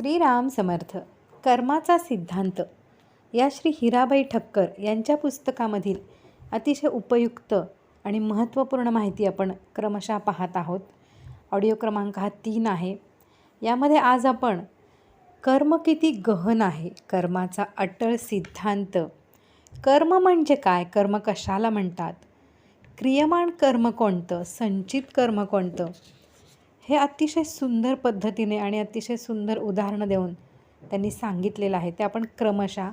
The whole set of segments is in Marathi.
श्रीराम समर्थ कर्माचा सिद्धांत. या श्री हिराबाई ठक्कर यांच्या पुस्तकामधील अतिशय उपयुक्त आणि महत्त्वपूर्ण माहिती आपण क्रमशः पाहत आहोत. ऑडिओ क्रमांक हा तीन आहे. यामध्ये आज आपण कर्म किती गहन आहे कर्माचा अटळ सिद्धांत. कर्म म्हणजे काय कर्म कशाला म्हणतात? क्रियमाण कर्म कोणतं संचित कर्म कोणतं? हे अतिशय सुंदर पद्धतीने आणि अतिशय सुंदर उदाहरणं देऊन त्यांनी सांगितलेलं आहे. ते आपण क्रमशः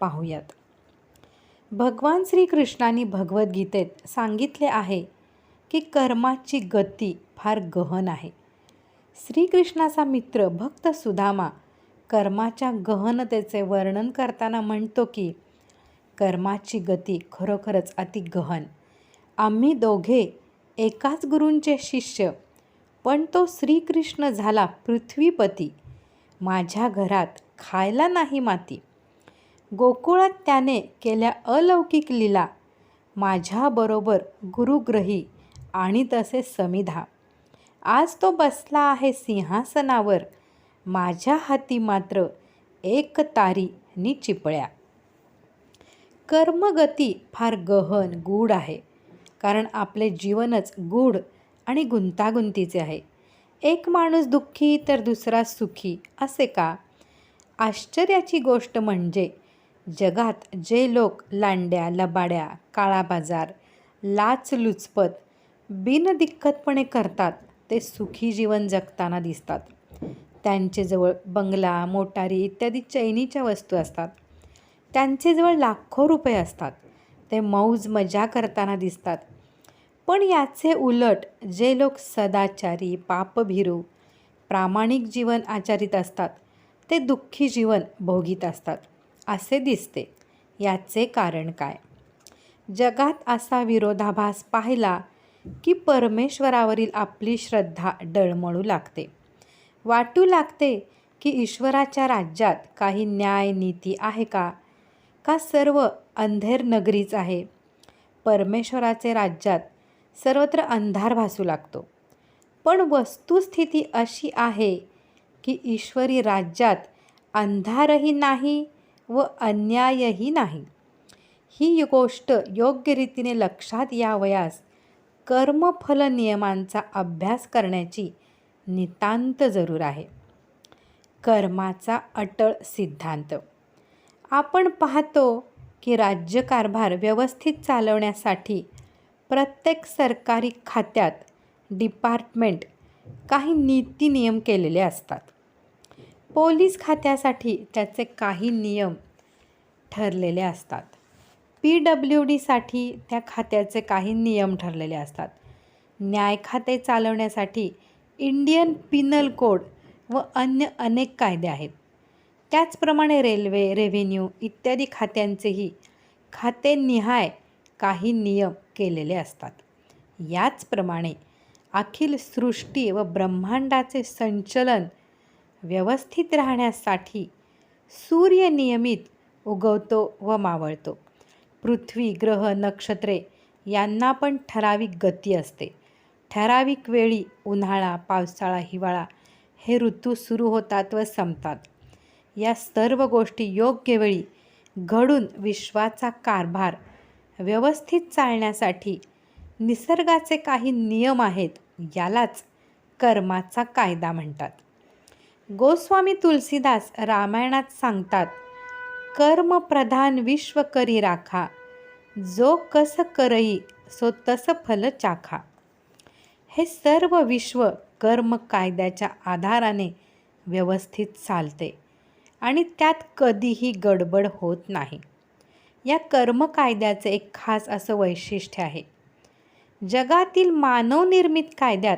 पाहूयात. भगवान श्रीकृष्णाने भगवद्गीतेत सांगितले आहे की कर्माची गती फार गहन आहे. श्रीकृष्णाचा मित्र भक्त सुदामा कर्माच्या गहनतेचे वर्णन करताना म्हणतो की कर्माची गती खरोखरच अति गहन. आम्ही दोघे एकाच गुरूंचे शिष्य पण तो श्रीकृष्ण झाला पृथ्वीपती. माझ्या घरात खायला नाही माती. गोकुळात त्याने केल्या अलौकिक लीला. माझ्याबरोबर गुरुग्रही आणि तसे समिधा. आज तो बसला आहे सिंहासनावर. माझ्या हाती मात्र एक तारी नि चिपळ्या. कर्मगती फार गहन गूढ आहे. कारण आपले जीवनच गूढ आणि गुंतागुंतीचे आहे. एक माणूस दुःखी तर दुसरा सुखी असे का? आश्चर्याची गोष्ट म्हणजे जगात जे लोक लांड्या लबाड्या काळा बाजार लाचलुचपत बिनदिक्कतपणे करतात ते सुखी जीवन जगताना दिसतात. त्यांचेजवळ बंगला मोटारी इत्यादी चैनीच्या वस्तू असतात. त्यांचेजवळ लाखो रुपये असतात. ते मौज मजा करताना दिसतात. पण याचे उलट जे लोक सदाचारी पापभिरू प्रामाणिक जीवन आचरित असतात ते दुःखी जीवन भोगीत असतात असे दिसते. याचे कारण काय? जगात असा विरोधाभास पाहिला की परमेश्वरावरील आपली श्रद्धा डळमळू लागते. वाटू लागते की ईश्वराच्या राज्यात काही न्याय नीती आहे का? का सर्व अंधेर नगरीच आहे? परमेश्वराचे राज्यात सर्वत्र अंधार भासू लागतो. पण वस्तुस्थिती अशी आहे की ईश्वरी राज्यात अंधारही नाही व अन्यायही नाही. ही गोष्ट योग्य रीतीने लक्षात यावयास कर्मफल नियमांचा अभ्यास करण्याची नितांत जरूर आहे. कर्माचा अटळ सिद्धांत. आपण पाहतो की राज्यकारभार व्यवस्थित चालवण्यासाठी प्रत्येक सरकारी खात्यात डिपार्टमेंट काही नीती नियम केलेले असतात. पोलीस खात्यासाठी त्याचे काही नियम ठरलेले असतात. पी डब्ल्यू डीसाठी त्या खात्याचे काही नियम ठरलेले असतात. न्याय खाते चालवण्यासाठी इंडियन पिनल कोड व अन्य अनेक कायदे आहेत. त्याचप्रमाणे रेल्वे रेव्हेन्यू इत्यादी खात्यांचेही खाते निहाय काही नियम केलेले असतात. याचप्रमाणे अखिल सृष्टी व ब्रह्मांडाचे संचलन व्यवस्थित राहण्यासाठी सूर्य नियमित उगवतो व मावळतो. पृथ्वी ग्रह नक्षत्रे यांना पण ठराविक गती असते. ठराविक वेळी उन्हाळा पावसाळा हिवाळा हे ऋतू सुरू होतात व संपतात. या सर्व गोष्टी योग्य वेळी घडून विश्वाचा कारभार व्यवस्थित चालण्यासाठी निसर्गाचे काही नियम आहेत यालाच कर्माचा कायदा म्हणतात. गोस्वामी तुलसीदास रामायणात सांगतात कर्मप्रधान विश्व करी राखा जो कस करई सो तस फल चाखा. हे सर्व विश्व कर्म कायद्याच्या आधाराने व्यवस्थित चालते आणि त्यात कधीही गडबड होत नाही. या कर्म कायद्याचे एक खास असं वैशिष्ट्य आहे. जगातील मानवनिर्मित कायद्यात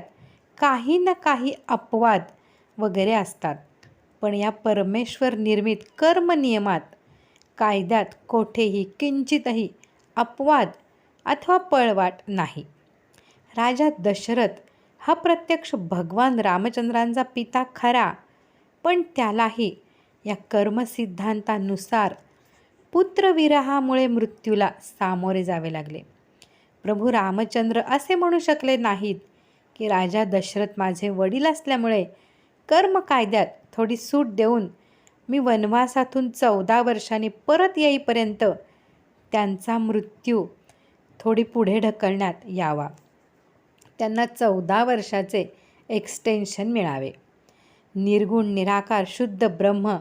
काही ना काही अपवाद वगैरे असतात. पण या परमेश्वर निर्मित कर्मनियमात कायद्यात कोठेही किंचितही अपवाद अथवा पळवाट नाही. राजा दशरथ हा प्रत्यक्ष भगवान रामचंद्रांचा पिता खरा पण त्यालाही या कर्मसिद्धांतानुसार पुत्रविरहामुळे मृत्यूला सामोरे जावे लागले. प्रभू रामचंद्र असे म्हणू शकले नाहीत की राजा दशरथ माझे वडील असल्यामुळे कर्म कायद्यात थोडी सूट देऊन मी वनवासातून चौदा वर्षांनी परत येईपर्यंत त्यांचा मृत्यू थोडी पुढे ढकलण्यात यावा. त्यांना चौदा वर्षाचे एक्सटेन्शन मिळावे. निर्गुण निराकार शुद्ध ब्रह्म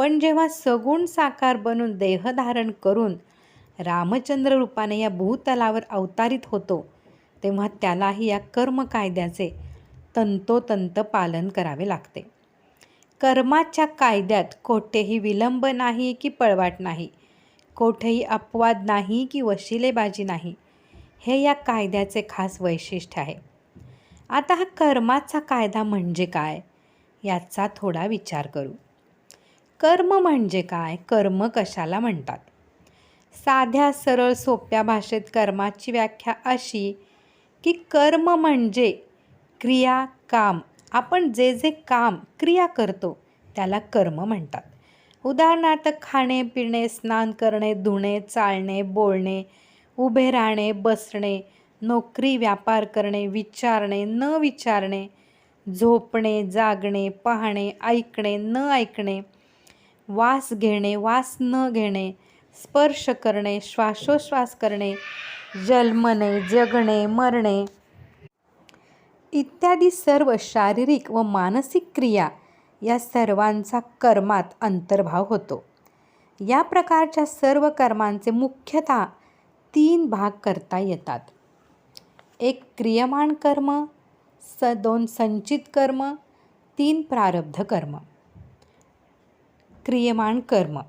पण जेव्हा सगुण साकार बनून देहधारण करून रामचंद्र रूपाने या भूतलावर अवतारित होतो तेव्हा त्यालाही या कर्म कायद्याचे तंतोतंत पालन करावे लागते. कर्माच्या कायद्यात कोठेही विलंब नाही की पळवाट नाही कोठेही अपवाद नाही की वशिलेबाजी नाही हे या कायद्याचे खास वैशिष्ट्य आहे. आता हा कर्माचा कायदा म्हणजे काय याचा थोडा विचार करू. कर्म म्हणजे काय? कर्म कशाला म्हणतात? साध्या सरळ सोप्या भाषेत कर्माची व्याख्या अशी की कर्म म्हणजे क्रिया काम. आपण जे जे काम क्रिया करतो त्याला कर्म म्हणतात. उदाहरणार्थ खाणे पिणे स्नान करणे धुणे चालणे बोलणे उभे राहणे बसणे नोकरी व्यापार करणे विचारणे न विचारणे झोपणे जागणे पाहणे ऐकणे न ऐकणे वास घेणे वास न घेणे स्पर्श करणे श्वासोश्वास करणे जन्मणे जगणे मरणे. इत्यादी सर्व शारीरिक व मानसिक क्रिया या सर्वांचा कर्मात अंतर्भाव होतो. या प्रकारच्या सर्व कर्मांचे मुख्यतः तीन भाग करता येतात. एक क्रियमाण कर्म स दोन संचित कर्म तीन प्रारब्ध कर्म. क्रियमाण कर्म.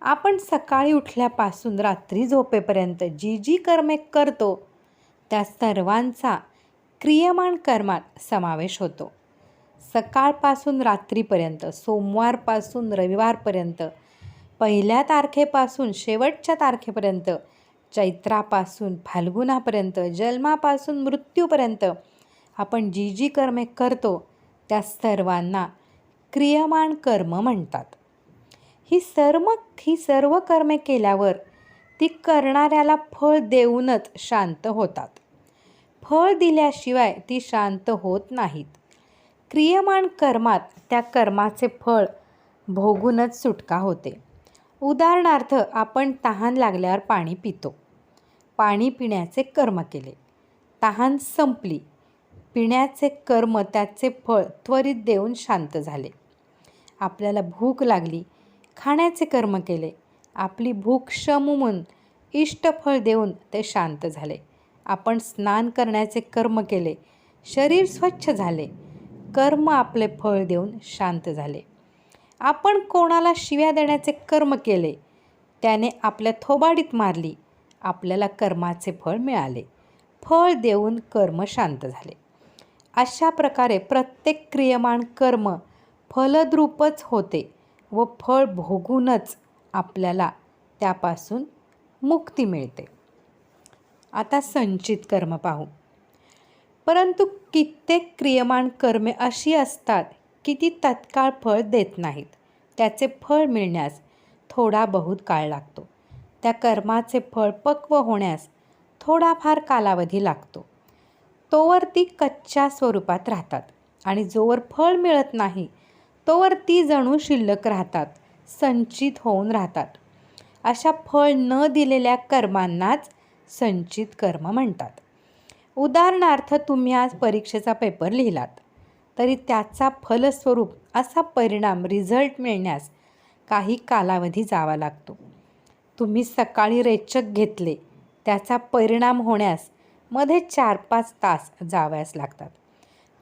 आपण सकाळी उठल्यापासून रात्री झोपेपर्यंत जी जी कर्मे करतो त्या सर्वांचा क्रियमाण कर्मात समावेश होतो. सकाळपासून रात्रीपर्यंत सोमवारपासून रविवारपर्यंत पहिल्या तारखेपासून शेवटच्या तारखेपर्यंत चैत्रापासून फाल्गुनापर्यंत जन्मापासून मृत्यूपर्यंत आपण जी जी कर्मे करतो त्या सर्वांना क्रियमाण कर्म म्हणतात. ही सर्व ही सर्व कर्मे केल्यावर ती करणाऱ्याला फळ देऊनच शांत होतात. फळ दिल्याशिवाय ती शांत होत नाहीत. क्रियमाण कर्मात त्या कर्माचे फळ भोगूनच सुटका होते. उदाहरणार्थ आपण तहान लागल्यावर पाणी पितो. पाणी पिण्याचे कर्म केले. तहान संपली. पिण्याचे कर्म त्याचे फळ त्वरित देऊन शांत झाले. आपल्याला भूक लागली. खाण्याचे कर्म केले. आपली भूक शमवून इष्टफळ देऊन ते शांत झाले. आपण स्नान करण्याचे कर्म केले. शरीर स्वच्छ झाले. कर्म आपले फळ देऊन शांत झाले. आपण कोणाला शिव्या देण्याचे कर्म केले? त्याने आपल्या थोबाडीत मारली. आपल्याला कर्माचे फळ मिळाले. फळ देऊन कर्म शांत झाले. अशा प्रकारे प्रत्येक क्रियमाण कर्म फलद्रूपच होते व फळ भोगूनच आपल्याला त्यापासून मुक्ती मिळते. आता संचित कर्म पाहू. परंतु कित्येक क्रियमाण कर्मे अशी असतात की ती तत्काळ फळ देत नाहीत. त्याचे फळ मिळण्यास थोडा बहुत काळ लागतो. त्या कर्माचे फळ पक्व होण्यास थोडाफार कालावधी लागतो. तोवर ती कच्च्या स्वरूपात राहतात आणि जोवर फळ मिळत नाही तोवर ती जणू शिल्लक राहतात संचित होऊन राहतात. अशा फळ न दिलेल्या कर्मांनाच संचित कर्म म्हणतात. उदाहरणार्थ तुम्ही आज परीक्षेचा पेपर लिहिलात तरी त्याचा फलस्वरूप असा परिणाम रिझल्ट मिळण्यास काही कालावधी जावा लागतो. तुम्ही सकाळी रेचक घेतले त्याचा परिणाम होण्यास मध्ये चार पाच तास जाव्यास लागतात.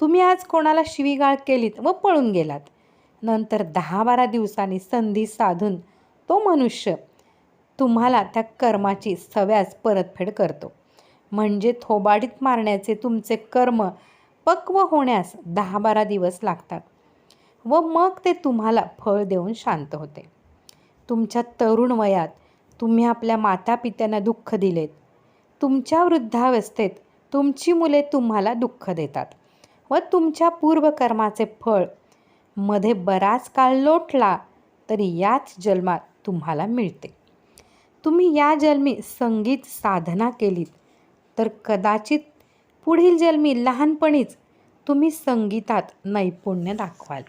तुम्ही आज कोणाला शिवीगाळ केलीत व पळून गेलात? नंतर दहा बारा दिवसांनी संधी साधून तो मनुष्य तुम्हाला त्या कर्माची सव्यास परतफेड करतो. म्हणजे थोबाडीत मारण्याचे तुमचे कर्म पक्व होण्यास दहा बारा दिवस लागतात व मग ते तुम्हाला फळ देऊन शांत होते. तुमच्या तरुण वयात तुम्ही आपल्या मातापित्यांना दुःख दिलेत. तुमच्या वृद्धावस्थेत तुमची मुले तुम्हाला दुःख देतात व तुमच्या पूर्वकर्माचे फळ मध्ये बराच काळ लोटला तरी याच जन्मात तुम्हाला मिळते. तुम्ही या जन्मी संगीत साधना केलीत तर कदाचित पुढील जन्मी लहानपणीच तुम्ही संगीतात नैपुण्य दाखवाल.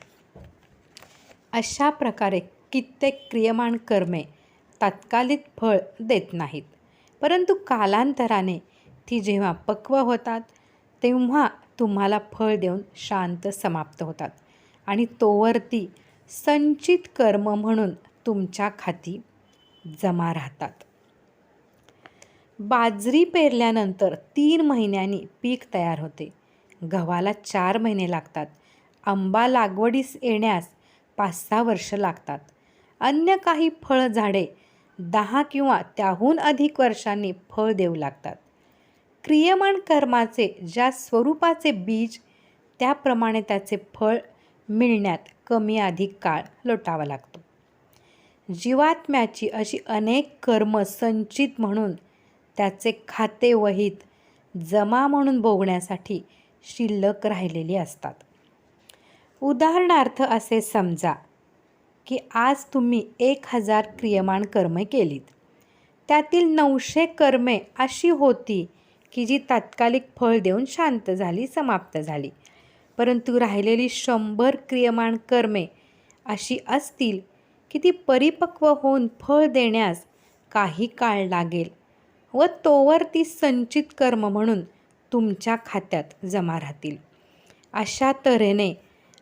अशा प्रकारे कित्येक क्रियमाण कर्मे तात्कालिक फळ देत नाहीत परंतु कालांतराने ती जेव्हा पक्व होतात तेव्हा तुम्हाला फळ देऊन शांत समाप्त होतात. आणि तोवरती संचित कर्म म्हणून तुमच्या खाती जमा राहतात. बाजरी पेरल्यानंतर तीन महिन्यांनी पीक तयार होते. गव्हाला चार महिने लागतात. आंबा लागवडीस येण्यास पाच सहा वर्ष लागतात. अन्य काही फळ झाडे दहा किंवा त्याहून अधिक वर्षांनी फळ देऊ लागतात. क्रियमाण कर्माचे ज्या स्वरूपाचे बीज त्याप्रमाणे त्याचे फळ मिळण्यात कमी अधिक काळ लोटावा लागतो. जीवात्म्याची अशी अनेक कर्म संचित म्हणून त्याचे खाते वहीत जमा म्हणून भोगण्यासाठी शिल्लक राहिलेली असतात. उदाहरणार्थ असे समजा की आज तुम्ही एक हजार क्रियमाण कर्मे केलीत. त्यातील नऊशे कर्मे अशी होती की जी तात्कालिक फळ देऊन शांत झाली समाप्त झाली. परंतु राहिलेली शंभर क्रियमाण कर्मे अशी असतील की ती परिपक्व होऊन फळ देण्यास काही काळ लागेल व तोवर ती संचित कर्म म्हणून तुमच्या खात्यात जमा राहतील. अशा तऱ्हेने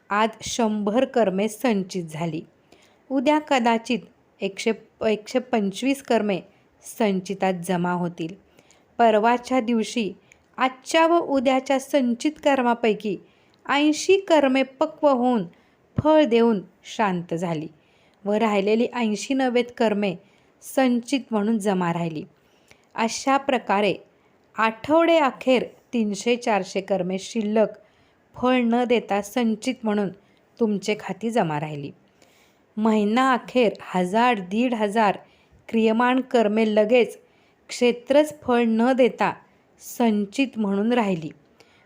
आज शंभर कर्मे संचित झाली. उद्या कदाचित एकशे एकशे पंचवीस कर्मे संचितात जमा होतील. परवाच्या दिवशी आजच्या व उद्याच्या संचित कर्मापैकी ऐंशी कर्मे पक्व होऊन फळ देऊन शांत झाली व राहिलेली ऐंशी नव्हेत कर्मे संचित म्हणून जमा राहिली. अशा प्रकारे आठवडे अखेर तीनशे चारशे कर्मे शिल्लक फळ न देता संचित म्हणून तुमचे खाती जमा राहिली. महिना अखेर हजार दीड हजार क्रियमाण कर्मे लगेच क्षेत्रच फळ न देता संचित म्हणून राहिली.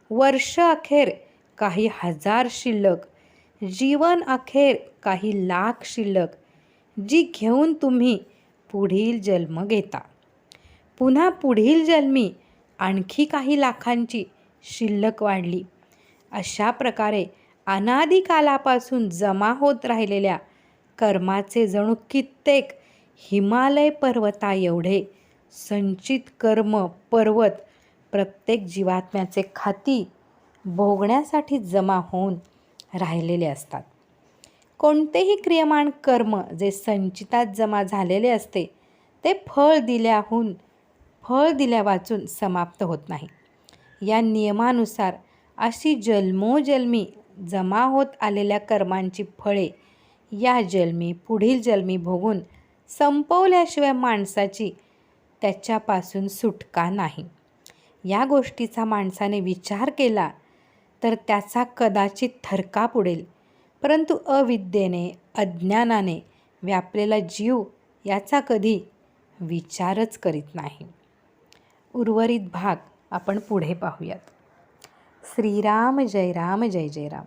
वर्ष अखेर काही हजार शिल्लक जीवन अखेर काही लाख शिल्लक जी घेऊन तुम्ही पुढील जन्म घेता. पुन्हा पुढील जन्मी आणखी काही लाखांची शिल्लक वाढली. अशा प्रकारे अनादिकालापासून जमा होत राहिलेल्या कर्माचे जणू कित्येक हिमालय पर्वता एवढे संचित कर्म पर्वत प्रत्येक जीवात्म्याचे खाती भोगण्यासाठी जमा होऊन राहिलेले असतात. कोणतेही क्रियमाण कर्म जे संचितात जमा झालेले असते ते फळ दिल्याहून फळ दिल्या वाचून समाप्त होत नाही. या नियमानुसार अशी जन्मोजन्मी जमा होत आलेल्या कर्मांची फळे या जन्मी पुढील जन्मी भोगून संपवल्याशिवाय माणसाची त्याच्यापासून सुटका नाही. या गोष्टीचा माणसाने विचार केला तर त्याचा कदाचित थरकाप उडेल. परंतु अविद्येने अज्ञानाने व्यापलेला जीव याचा कधी विचारच करीत नाही. उर्वरित भाग आपण पुढे पाहूयात. श्रीराम जय राम जय जय राम.